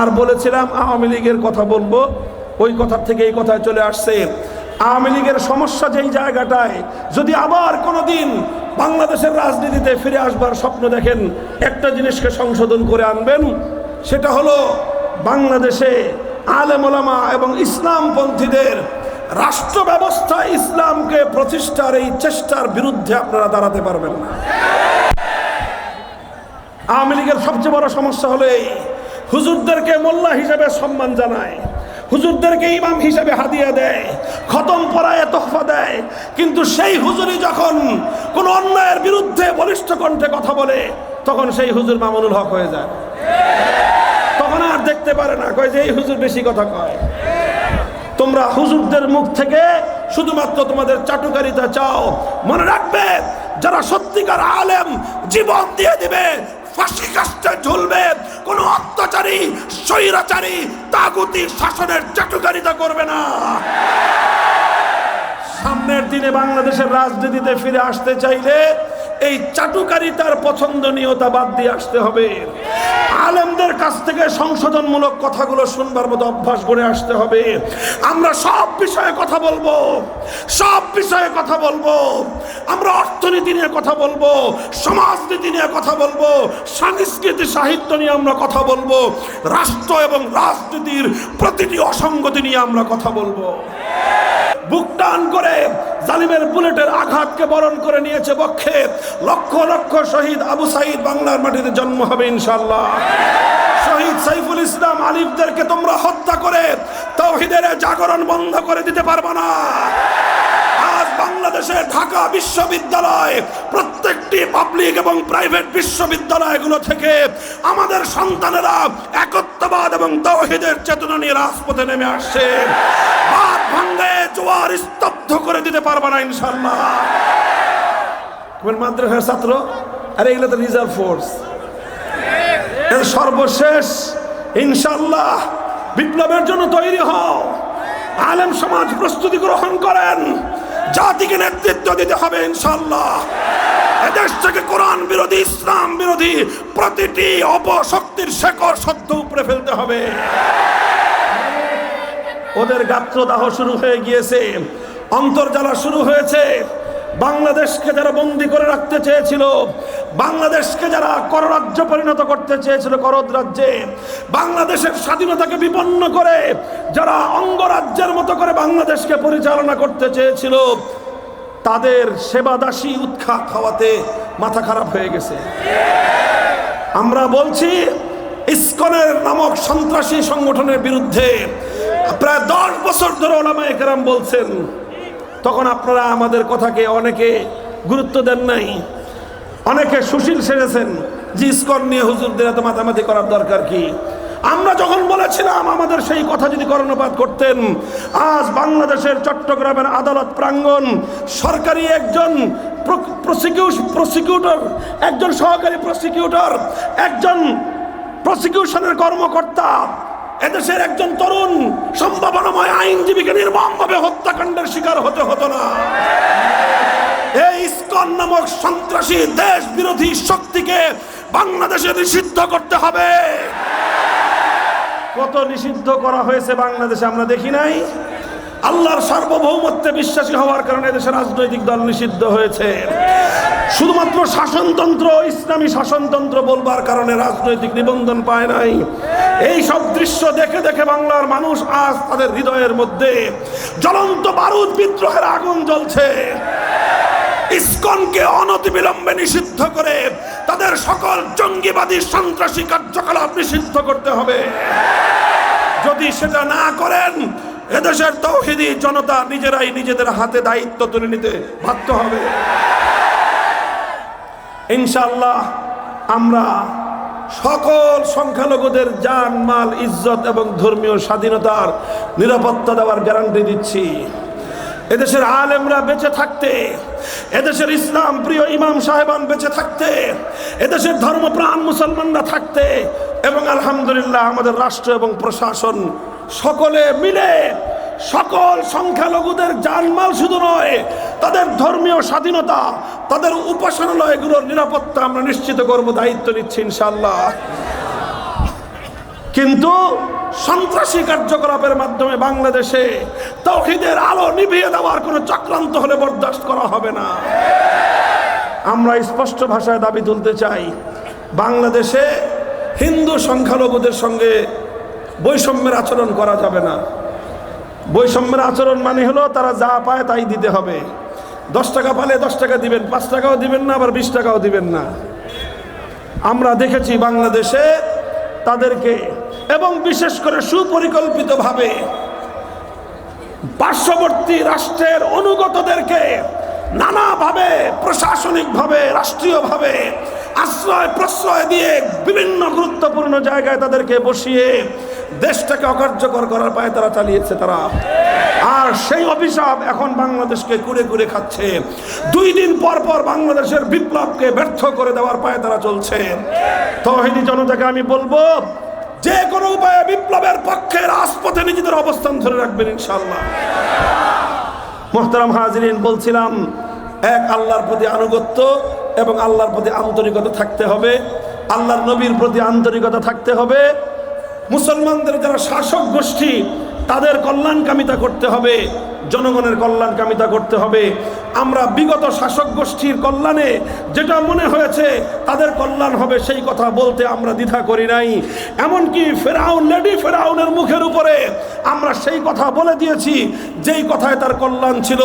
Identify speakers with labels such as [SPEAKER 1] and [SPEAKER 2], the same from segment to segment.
[SPEAKER 1] আর বলেছিলাম, আওয়ামী লীগের কথা বলব। ওই কথা থেকে এই কথায় চলে আসছে। আওয়ামী লীগের সমস্যা যেই জায়গাটায়, যদি আবার কোনো দিন বাংলাদেশের রাজনীতিতে ফিরে আসবার স্বপ্ন দেখেন, একটা জিনিসকে সংশোধন করে আনবেন, সেটা হলো বাংলাদেশে আলেমোলামা এবং ইসলামপন্থীদের রাষ্ট্র ব্যবস্থা ইসলামকে প্রতিষ্ঠার এই চেষ্টার বিরুদ্ধে আপনারা দাঁড়াতে পারবেন না। আওয়ামী লীগের সবচেয়ে বড় সমস্যা হলো এই হুজুরদেরকে মোল্লা হিসেবে সম্মান জানায়, হুজুরদেরকে ইমাম হিসেবে হাদিয়া দেয়, খতম পড়ায় তোহফা দেয়। কিন্তু সেই হুজুরি যখন কোন অন্যায়ের বিরুদ্ধে বলিষ্ঠ কণ্ঠে কথা বলে, তখন সেই হুজুর মামুনুল হক হয়ে যায়। তখন আর দেখতে পারে না, কয় যে এই হুজুর বেশি কথা কয়। তোমরা হুজুরদের মুখ থেকে শুধুমাত্র তোমাদের চাটুকারিতা চাও। মনে রাখবে, যারা সত্যিকার আলেম জীবন দিয়ে দিবে ফাঁসি ঝুলবে। কোনো অত্যাচারী, স্বৈরাচারী তাগুতি শাসনের চাটুকারিতা করবে না। সামনের দিনে বাংলাদেশের রাজনীতিতে ফিরে আসতে চাইলে এই চাটুকারিতার পছন্দনীয়তা বাদ দিয়ে আসতে হবে। আলেমদের কাছ থেকে সংশোধনমূলক কথাগুলো শুনবার মতো অভ্যাস করে আসতে হবে। আমরা সব বিষয়ে কথা বলব। সব বিষয়ে কথা বলব। আমরা অর্থনীতি নিয়ে কথা বলব, সমাজনীতি নিয়ে কথা বলব সংস্কৃতি সাহিত্য নিয়ে আমরা কথা বলব, রাষ্ট্র এবং রাজনীতির প্রতিটি অসঙ্গতি নিয়ে আমরা কথা বলব। বুক টান করে জালিমের বুলেটের আঘাতকে বরণ করে নিয়েছে বক্ষে। লক্ষ লক্ষ শহীদ আবু সাইদ বাংলার মাটিতে জন্ম হবে ইনশাল্লাহ শহীদ সাইফুল ইসলাম আলিফদেরকে তোমরা হত্যা করে তৌহিদের জাগরণ বন্ধ করে দিতে পারবে না। আজ বাংলাদেশে ঢাকা বিশ্ববিদ্যালয়, প্রত্যেকটি পাবলিক এবং প্রাইভেট বিশ্ববিদ্যালয়গুলো থেকে আমাদের সন্তানেরা একত্ববাদ এবং তৌহিদের চেতনা নিয়ে রাজপথে নেমে আসছে। বাদ ভাঙ্গে জোয়ার স্তব্ধ করে দিতে পারবে না ইনশাল্লাহ মাদ্রাসার ছাত্র? আরে এগুলো তো রিজার্ভ ফোর্স সর্বশেষ ইনশাল্লাহ বিপ্লবের জন্য তৈরি হও। আলেম সমাজ প্রস্তুতি গ্রহণ করেন। জাতিকে নেতৃত্ব দিতে হবে ইনশাল্লাহ এদেশ থেকে কোরআন বিরোধী, ইসলাম বিরোধী প্রতিটি অপশক্তির শেকড় সদ্য উপরে ফেলতে হবে। ওদের গাত্রদাহ শুরু হয়ে গিয়েছে অন্তর্জালা শুরু হয়েছে। বাংলাদেশকে যারা বন্দি করে রাখতে চেয়েছিল, বাংলাদেশকে যারা কররাজ্য পরিণত করতে চেয়েছিল করদ রাজ্যে বাংলাদেশের স্বাধীনতাকে বিপন্ন করে যারা অঙ্গরাজ্যের মতো করে বাংলাদেশকে পরিচালনা করতে চেয়েছিল, তাদের সেবাদাসী উৎখাত হওয়াতে মাথা খারাপ হয়ে গেছে। আমরা বলছি, ইসকনের নামক সন্ত্রাসী সংগঠনের বিরুদ্ধে প্রায় দশ বছর ধরে ওলামা একরাম বলছেন, তখন আপনারা আমাদের কথাকে অনেকে গুরুত্ব দেন নাই, অনেকে সুশীল সেরেছেন যে ইস্কন নিয়ে হুজুরদের এত মাতামাতি করার দরকার কি? আমরা যখন বলেছিলাম আমাদের সেই কথা যদি কর্ণপাত করতেন, আজ বাংলাদেশের চট্টগ্রামের আদালত প্রাঙ্গণ সরকারি একজন প্রসিকিউটর একজন সহকারী প্রসিকিউটর একজন প্রসিকিউশনের কর্মকর্তা, এদেশের একজন তরুণ সম্ভাবনাময় আইনজীবীকে নির্মমভাবে হত্যাকাণ্ডের শিকার হতে হতো না। এই ইস্কন নামক সন্ত্রাসী দেশ বিরোধী শক্তিকে বাংলাদেশে নিষিদ্ধ করতে হবে। কত নিষিদ্ধ করা হয়েছে বাংলাদেশে আমরা দেখি নাই। আল্লাহর সার্বভৌমত্বে বিশ্বাসী হওয়ার কারণে দেশের রাজনৈতিক দল নিষিদ্ধ হয়েছে। শুধুমাত্র শাসনতন্ত্র, ইসলামী শাসনতন্ত্র বলবার কারণে রাজনৈতিক নিবন্ধন পায় নাই। এই সব দৃশ্য দেখে দেখে বাংলার মানুষ আজ তাদের হৃদয়ের মধ্যে জ্বলন্ত বারুদ বিদ্রোহের আগুন জ্বলছে। ইসকনকে অনতিবিলম্বে নিষিদ্ধ করে তাদের সকল জঙ্গিবাদী সন্ত্রাসী কার্যকলাপ নিষিদ্ধ করতে হবে। যদি সেটা না করেন, এদেশের তৌহিদি জনতা নিজেরাই নিজেদের হাতে দায়িত্ব তুলে নিতে বাধ্য হবে। ইনশাল্লাহ আমরা সকল সংখ্যালঘুদের জান, মাল, ইজ্জত এবং ধর্মীয় স্বাধীনতার নিরাপত্তা দেওয়ার গ্যারান্টি দিচ্ছি। এদেশের আলেমরা বেঁচে থাকতে এদেশের ইসলাম প্রিয় ইমাম সাহেবান বেঁচে থাকতে, এদেশের ধর্মপ্রাণ মুসলমানরা থাকতে, এবং আলহামদুলিল্লাহ আমাদের রাষ্ট্র এবং প্রশাসন সকলে মিলে সকল সংখ্যালঘুদের জানমাল শুধু নয়, তাদের ধর্মীয় স্বাধীনতা, তাদের উপাসনালয়গুলোর নিরাপত্তা আমরা নিশ্চিত করব, দায়িত্ব নিচ্ছি ইনশাল্লাহ কিন্তু সন্ত্রাসী কার্যকলাপের মাধ্যমে বাংলাদেশে তৌহিদের আলো নিভিয়ে দেওয়ার কোনো চক্রান্ত হলে বরদাস্ত করা হবে না। আমরা স্পষ্ট ভাষায় দাবি তুলতে চাই, বাংলাদেশে হিন্দু সংখ্যালঘুদের সঙ্গে বৈষম্যের আচরণ করা যাবে না। বৈষম্যের আচরণ মানে হলো তারা যা পায় তাই দিতে হবে। দশ টাকা পালে দশ টাকা দিবেন, পাঁচ টাকাও দিবেন না, আবার বিশ টাকাও দিবেন না। আমরা দেখেছি বাংলাদেশে তাদেরকে এবং বিশেষ করে সুপরিকল্পিতভাবে পার্শ্ববর্তী রাষ্ট্রের অনুগতদেরকে নানাভাবে, প্রশাসনিকভাবে, রাষ্ট্রীয়ভাবে আশ্রয়, প্রশ্রয় দিয়ে বিভিন্ন গুরুত্বপূর্ণ জায়গায় তাদেরকে বসিয়ে দেশটাকে অকার্যকর করার পায়ে তারা চালিয়েছে তারা। আর সেই অভিশাপ এখন বাংলাদেশকে কুড়ে কুড়ে খাচ্ছে। দুই দিন পর পর বাংলাদেশের বিপ্লবকে ব্যর্থ করে দেওয়ার পায়ে তারা চলছে। তহিদি জনতাকে আমি বলব যে কোনো উপায়ে বিপ্লবের পক্ষে রাজপথে নিজেদের অবস্থান ধরে রাখবেন ইনশাল্লাহ মোহতারাম হাজরিন, বলছিলাম, এক, আল্লাহর প্রতি আনুগত্য এবং আল্লাহর প্রতি আন্তরিকতা থাকতে হবে। আল্লাহর নবীর প্রতি আন্তরিকতা থাকতে হবে। মুসলমানদের যারা শাসক গোষ্ঠী, তাদের কল্যাণকামিতা করতে হবে। জনগণের কল্যাণকামিতা করতে হবে। আমরা বিগত শাসক গোষ্ঠীর কল্যাণে যেটা মনে হয়েছে, তাদের কল্যাণ হবে সেই কথা বলতে আমরা দ্বিধা করি নাই। এমনকি ফেরাউন, লেডি ফেরাউনের মুখের উপরে আমরা সেই কথা বলে দিয়েছি, যেই কথায় তার কল্যাণ ছিল।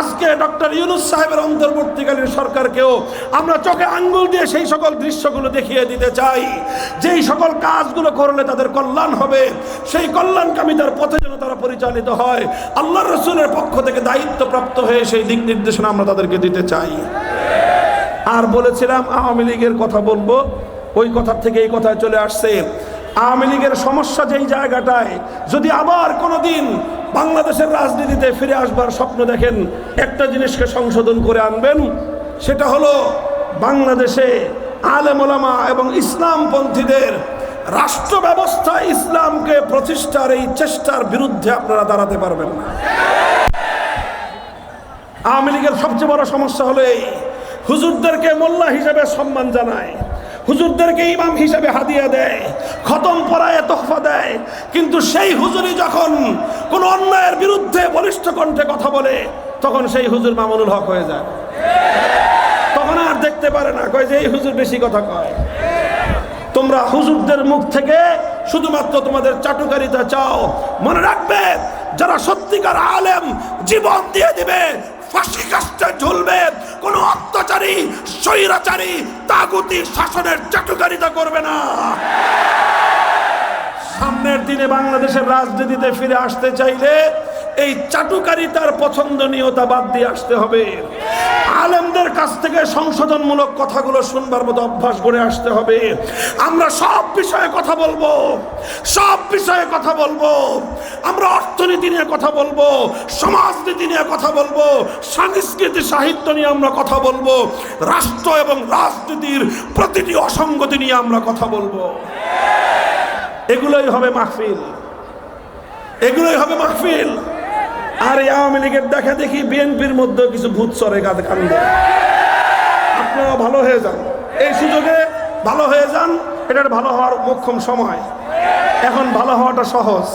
[SPEAKER 1] আজকে ডক্টর ইউনুস সাহেবের অন্তর্বর্তীকালীন সরকারকেও আমরা চোখে আঙ্গুল দিয়ে সেই সকল দৃশ্যগুলো দেখিয়ে দিতে চাই। যেই সকল কাজগুলো করলে তাদের কল্যাণ হবে, সেই কল্যাণকামিতার পথে তারা পরিচালিত হয়। আল্লাহ রসুলের পক্ষ থেকে দায়িত্বপ্রাপ্ত হয়ে সেই দিক নির্দেশনা আমরা তাদেরকে দিতে চাই। আর বলেছিলাম, আওয়ামী লীগের কথা বলব। ওই কথার থেকে এই কথায় চলে আসছে। আওয়ামী লীগের সমস্যা যেই জায়গাটায়, যদি আবার কোনো দিন বাংলাদেশের রাজনীতিতে ফিরে আসবার স্বপ্ন দেখেন, একটা জিনিসকে সংশোধন করে আনবেন, সেটা হলো বাংলাদেশে আলেম এবং ইসলামপন্থীদের রাষ্ট্র ব্যবস্থা ইসলামকে প্রতিষ্ঠার এই চেষ্টার বিরুদ্ধে আপনারা দাঁড়াতে পারবেন না। আওয়ামী লীগের সবচেয়ে বড় সমস্যা হলো এই, হুজুরদেরকে মোল্লা হিসেবে সম্মান জানায়, হুজুরদেরকে ইমাম হিসেবে হাদিয়া দেয়, খতম পড়ায় তোহফা দেয়, কিন্তু সেই হুজুরি যখন কোন অন্যায়ের বিরুদ্ধে বলিষ্ঠ কণ্ঠে কথা বলে, তখন সেই হুজুর মামুনুল হক হয়ে যায়। তখন আর দেখতে পারে না, কয় যে এই হুজুর বেশি কথা কয়। তোমরা হুজুরদের মুখ থেকে শুধুমাত্র তোমাদের চাটুকারিতা চাও। মনে রাখবে, যারা সত্যিকার আলেম, জীবন দিয়ে দিবে, ফাঁসি কাস্টে ঝুলবে, কোনো অত্যাচারী, স্বৈরাচারী, তাগুতি শাসনের চাটুকারিতা করবে না। সামনের দিনে বাংলাদেশের রাজনীতিতে ফিরে আসতে চাইলে এই চাটুকারিতার পছন্দনীয়তা বাদ দিয়ে আসতে হবে। কাছ থেকে সংশোধনমূলক কথাগুলো শুনবার মতো অভ্যাস করে আসতে হবে। আমরা সব বিষয়ে কথা বলব। সব বিষয়ে কথা বলব। আমরা অর্থনীতি নিয়ে কথা বলব, সমাজনীতি নিয়ে কথা বলব, সংস্কৃতি, সাহিত্য নিয়ে আমরা কথা বলব, রাষ্ট্র এবং রাজনীতির প্রতিটি অসঙ্গতি নিয়ে আমরা কথা বলব। এগুলোই হবে মাহফিল। এগুলোই হবে মাহফিল। আর আওয়ামী লীগের দেখা দেখি বিএনপির মধ্যেও কিছু ভূত চরে গাদ কান্দে আপনারা ভালো হয়ে যান। এই সুযোগে ভালো হয়ে যান, এটার ভালো হওয়ার মোক্ষম সময়। এখন ভালো হওয়াটা সহজ।